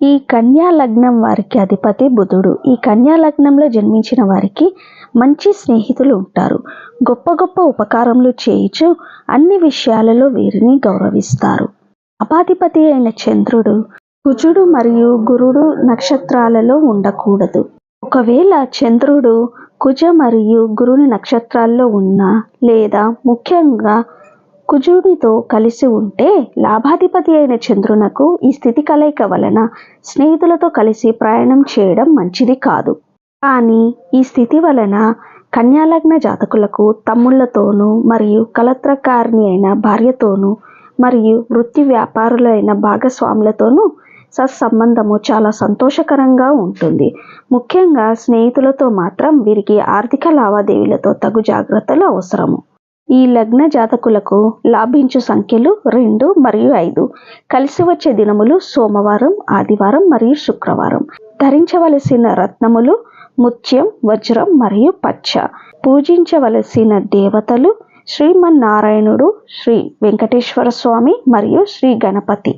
ఈ కన్యా లగ్నం వారికి అధిపతి బుధుడు. ఈ కన్యా లగ్నంలో జన్మించిన వారికి మంచి స్నేహితులు ఉంటారు. గొప్ప గొప్ప ఉపకారములు చేయుచు అన్ని విషయాలలో వీరిని గౌరవిస్తారు. అపాధిపతి అయిన చంద్రుడు కుజుడు మరియు గురుడు నక్షత్రాలలో ఉండకూడదు. ఒకవేళ చంద్రుడు కుజ మరియు గురుని నక్షత్రాల్లో ఉన్న లేదా ముఖ్యంగా కుజుడితో కలిసి ఉంటే లాభాధిపతి అయిన చంద్రునకు ఈ స్థితి కలయిక వలన స్నేహితులతో కలిసి ప్రయాణం చేయడం మంచిది కాదు. కానీ ఈ స్థితి వలన కన్యాలగ్న జాతకులకు తమ్ముళ్ళతోనూ మరియు కలత్రకారిణి అయిన భార్యతోనూ మరియు వృత్తి వ్యాపారులైన భాగస్వాములతోనూ సత్సంబంధము చాలా సంతోషకరంగా ఉంటుంది. ముఖ్యంగా స్నేహితులతో మాత్రం వీరికి ఆర్థిక లావాదేవీలతో తగు జాగ్రత్తలు అవసరము. ఈ లగ్న జాతకులకు లాభించు సంఖ్యలు రెండు మరియు ఐదు. కలిసి వచ్చే దినములు సోమవారం ఆదివారం మరియు శుక్రవారం. ధరించవలసిన రత్నములు ముత్యం వజ్రం మరియు పచ్చ. పూజించవలసిన దేవతలు శ్రీమన్నారాయణుడు శ్రీ వెంకటేశ్వర స్వామి మరియు శ్రీ గణపతి.